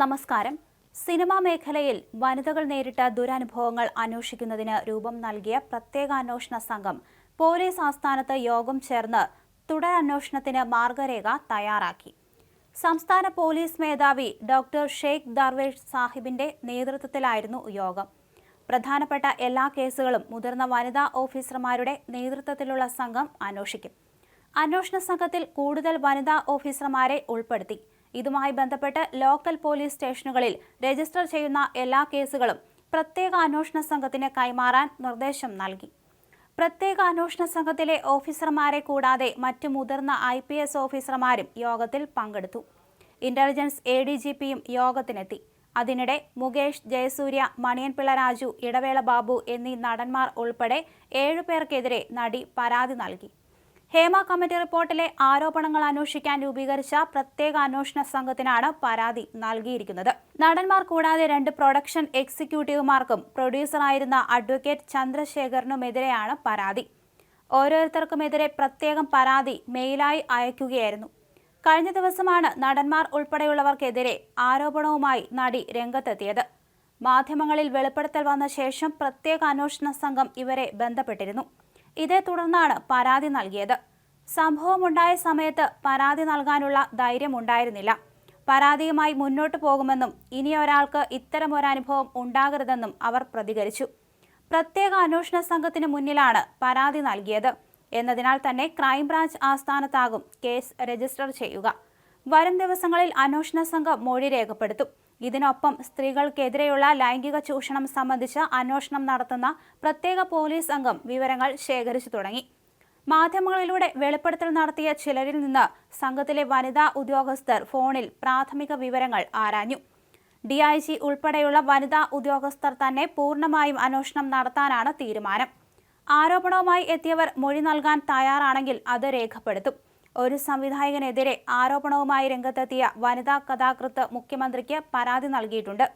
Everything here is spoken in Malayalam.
നമസ്കാരം. സിനിമാ മേഖലയിൽ വനിതകൾ നേരിട്ട ദുരനുഭവങ്ങൾ അന്വേഷിക്കുന്നതിന് രൂപം നൽകിയ പ്രത്യേക അന്വേഷണ സംഘം പോലീസ് ആസ്ഥാനത്ത് യോഗം ചേർന്ന് തുടരന്വേഷണത്തിന് മാർഗരേഖ തയ്യാറാക്കി. സംസ്ഥാന പോലീസ് മേധാവി ഡോക്ടർ ഷെയ്ഖ് ദർവേഷ് സാഹിബിന്റെ നേതൃത്വത്തിലായിരുന്നു യോഗം. പ്രധാനപ്പെട്ട എല്ലാ കേസുകളും മുതിർന്ന വനിതാ ഓഫീസർമാരുടെ നേതൃത്വത്തിലുള്ള സംഘം അന്വേഷിക്കും. അന്വേഷണ സംഘത്തിൽ കൂടുതൽ വനിതാ ഓഫീസർമാരെ ഉൾപ്പെടുത്തി. ഇതുമായി ബന്ധപ്പെട്ട് ലോക്കൽ പോലീസ് സ്റ്റേഷനുകളിൽ രജിസ്റ്റർ ചെയ്യുന്ന എല്ലാ കേസുകളും പ്രത്യേക അന്വേഷണ സംഘത്തിന് കൈമാറാൻ നിർദ്ദേശം നൽകി. പ്രത്യേക അന്വേഷണ സംഘത്തിലെ ഓഫീസർമാരെ കൂടാതെ മറ്റു മുതിർന്ന ഐ പി എസ് ഓഫീസർമാരും യോഗത്തിൽ പങ്കെടുത്തു. ഇന്റലിജൻസ് എ ഡി ജി പിയും യോഗത്തിനെത്തി. അതിനിടെ മുകേഷ് ജയസൂര്യ മണിയൻപിള്ള രാജു ഇടവേള ബാബു എന്നീ നടന്മാർ ഉൾപ്പെടെ ഏഴുപേർക്കെതിരെ നടി പരാതി നൽകി. ഹേമ കമ്മിറ്റി റിപ്പോർട്ടിലെ ആരോപണങ്ങൾ അന്വേഷിക്കാൻ രൂപീകരിച്ച പ്രത്യേക അന്വേഷണ സംഘത്തിനാണ് പരാതി നൽകിയിരിക്കുന്നത്. നടന്മാർ കൂടാതെ രണ്ട് പ്രൊഡക്ഷൻ എക്സിക്യൂട്ടീവുമാർക്കും പ്രൊഡ്യൂസറായിരുന്ന അഡ്വക്കേറ്റ് ചന്ദ്രശേഖരനുമെതിരെയാണ് പരാതി. ഓരോരുത്തർക്കുമെതിരെ പ്രത്യേകം പരാതി മെയിലായി അയക്കുകയായിരുന്നു. കഴിഞ്ഞ ദിവസമാണ് നടന്മാർ ഉൾപ്പെടെയുള്ളവർക്കെതിരെ ആരോപണവുമായി നടി രംഗത്തെത്തിയത്. മാധ്യമങ്ങളിൽ വെളിപ്പെടുത്തൽ വന്ന ശേഷം പ്രത്യേക അന്വേഷണ സംഘം ഇവരെ ബന്ധപ്പെട്ടിരുന്നു. ഇതേ തുടർന്നാണ് പരാതി നൽകിയത്. സംഭവമുണ്ടായ സമയത്ത് പരാതി നൽകാനുള്ള ധൈര്യമുണ്ടായിരുന്നില്ല. പരാതിയുമായി മുന്നോട്ടു പോകുമെന്നും ഇനി ഒരാൾക്ക് ഇത്തരമൊരനുഭവം ഉണ്ടാകരുതെന്നും അവർ പ്രതികരിച്ചു. പ്രത്യേക അന്വേഷണ സംഘത്തിന് മുന്നിലാണ് പരാതി നൽകിയത്. എന്നതിനാൽ തന്നെ ക്രൈംബ്രാഞ്ച് ആസ്ഥാനത്താകും കേസ് രജിസ്റ്റർ ചെയ്യുക. വരും ദിവസങ്ങളിൽ അന്വേഷണ സംഘം മൊഴി രേഖപ്പെടുത്തും. ഇതിനൊപ്പം സ്ത്രീകൾക്കെതിരെയുള്ള ലൈംഗിക ചൂഷണം സംബന്ധിച്ച് അന്വേഷണം നടത്തുന്ന പ്രത്യേക പോലീസ് സംഘം വിവരങ്ങൾ ശേഖരിച്ചു തുടങ്ങി. മാധ്യമങ്ങളിലൂടെ വെളിപ്പെടുത്തൽ നടത്തിയ ചിലരിൽ നിന്ന് സംഘത്തിലെ വനിതാ ഉദ്യോഗസ്ഥർ ഫോണിൽ പ്രാഥമിക വിവരങ്ങൾ ആരാഞ്ഞു. ഡി ഐ ജി ഉൾപ്പെടെയുള്ള വനിതാ ഉദ്യോഗസ്ഥർ തന്നെ പൂർണമായും അന്വേഷണം നടത്താനാണ് തീരുമാനം. ആരോപണവുമായി എത്തിയവർ മൊഴി നൽകാൻ തയ്യാറാണെങ്കിൽ അത് രേഖപ്പെടുത്തും. ഒരു സംവിധായകനെതിരെ ആരോപണവുമായി രംഗത്തെത്തിയ വനിതാ കഥാകൃത്ത് മുഖ്യമന്ത്രിക്ക് പരാതി നൽകിയിട്ടുണ്ട്.